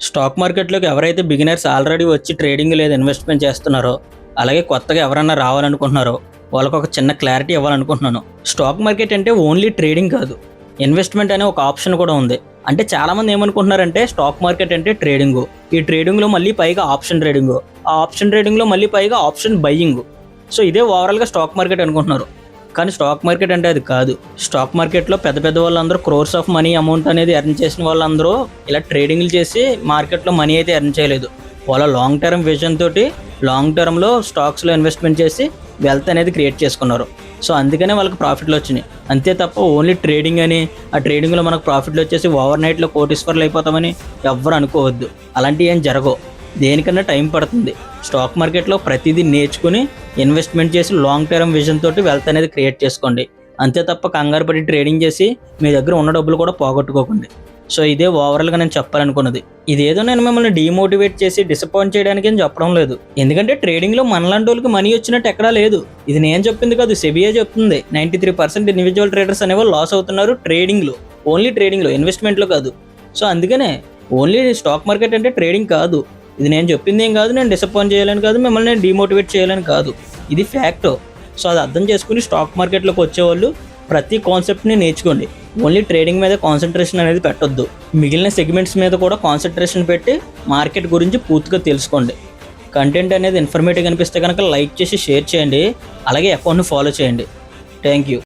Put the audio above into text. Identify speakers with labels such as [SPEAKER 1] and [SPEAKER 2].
[SPEAKER 1] Stock మార్కెట్లోకి ఎవరైతే beginners already వచ్చి ట్రేడింగ్ లేదా ఇన్వెస్ట్మెంట్ చేస్తున్నారో అలాగే కొత్తగా ఎవరన్నా రావాలనుకుంటున్నారో వాళ్ళకు ఒక చిన్న క్లారిటీ ఇవ్వాలనుకుంటున్నాను. స్టాక్ మార్కెట్ అంటే ఓన్లీ ట్రేడింగ్ కాదు. ఇన్వెస్ట్మెంట్ అనే ఒక ఆప్షన్ కూడా ఉంది. అంటే చాలామంది ఏమనుకుంటున్నారంటే స్టాక్ మార్కెట్ అంటే ట్రేడింగ్. ఈ ట్రేడింగ్లో మళ్ళీ పైగా ఆప్షన్ ట్రేడింగ్. ఆ ఆప్షన్ ట్రేడింగ్లో మళ్ళీ పైగా ఆప్షన్ బయ్యింగ్. సో ఇదే ఓవరాల్గా స్టాక్ మార్కెట్ అనుకుంటున్నారు. కానీ స్టాక్ మార్కెట్ అంటే అది కాదు. స్టాక్ మార్కెట్లో పెద్ద పెద్ద వాళ్ళందరూ క్రోర్స్ ఆఫ్ మనీ అమౌంట్ అనేది ఎర్న్ చేసిన వాళ్ళందరూ ఇలా ట్రేడింగ్లు చేసి మార్కెట్లో మనీ అయితే ఎర్న్ చేయలేదు. వాళ్ళ లాంగ్ టర్మ్ విజన్ తోటి లాంగ్ టర్మ్లో స్టాక్స్లో ఇన్వెస్ట్మెంట్ చేసి వెల్త్ అనేది క్రియేట్ చేసుకున్నారు. సో అందుకనే వాళ్ళకి ప్రాఫిట్లు వచ్చినాయి. అంతే తప్ప ఓన్లీ ట్రేడింగ్ అని ఆ ట్రేడింగ్లో మనకు ప్రాఫిట్లు వచ్చేసి ఓవర్ నైట్లో కోటీశ్వర్లు అయిపోతామని ఎవ్వరు అనుకోవద్దు. అలాంటివి ఏం జరగవు. దేనికన్నా టైం పడుతుంది. స్టాక్ మార్కెట్లో ప్రతిదీ నేర్చుకుని ఇన్వెస్ట్మెంట్ చేసి లాంగ్ టర్మ్ విజన్ తోటి వెల్త్ అనేది క్రియేట్ చేసుకోండి. అంతే తప్ప కంగారు పడి ట్రేడింగ్ చేసి మీ దగ్గర ఉన్న డబ్బులు కూడా పోగొట్టుకోకండి. సో ఇదే ఓవరాల్గా నేను చెప్పాలనుకున్నది. ఇదేదో నేను మిమ్మల్ని డిమోటివేట్ చేసి డిసప్పాయింట్ చేయడానికి అని చెప్పడం లేదు. ఎందుకంటే ట్రేడింగ్లో మనలాంటి వాళ్ళకి మనీ వచ్చినట్టు ఎక్కడా లేదు. ఇది నేను చెప్పింది కాదు సెబియే చెప్తుంది. Ninety three percent individual traders అనేవాళ్ళు లాస్ అవుతున్నారు ట్రేడింగ్లో. ఓన్లీ ట్రేడింగ్లో ఇన్వెస్ట్మెంట్లో కాదు. సో అందుకనే ఓన్లీ స్టాక్ మార్కెట్ అంటే ట్రేడింగ్ కాదు. ఇది నేను చెప్పింది ఏం కాదు నేను డిసప్పాయింట్ చేయాలని కాదు మిమ్మల్ని నేను డిమోటివేట్ చేయాలని కాదు. ఇది ఫ్యాక్ట్ సో అది అర్థం చేసుకుని స్టాక్ మార్కెట్లోకి వచ్చేవాళ్ళు ప్రతి కాన్సెప్ట్ని నేర్చుకోండి. ఓన్లీ ట్రేడింగ్ మీద కాన్సన్ట్రేషన్ అనేది పెట్టొద్దు. మిగిలిన సెగ్మెంట్స్ మీద కూడా కాన్సన్ట్రేషన్ పెట్టి మార్కెట్ గురించి పూర్తిగా తెలుసుకోండి. కంటెంట్ అనేది ఇన్ఫర్మేటివ్ అనిపిస్తే కనుక లైక్ చేసి షేర్ చేయండి. అలాగే అకౌంట్ని ఫాలో చేయండి. Thank you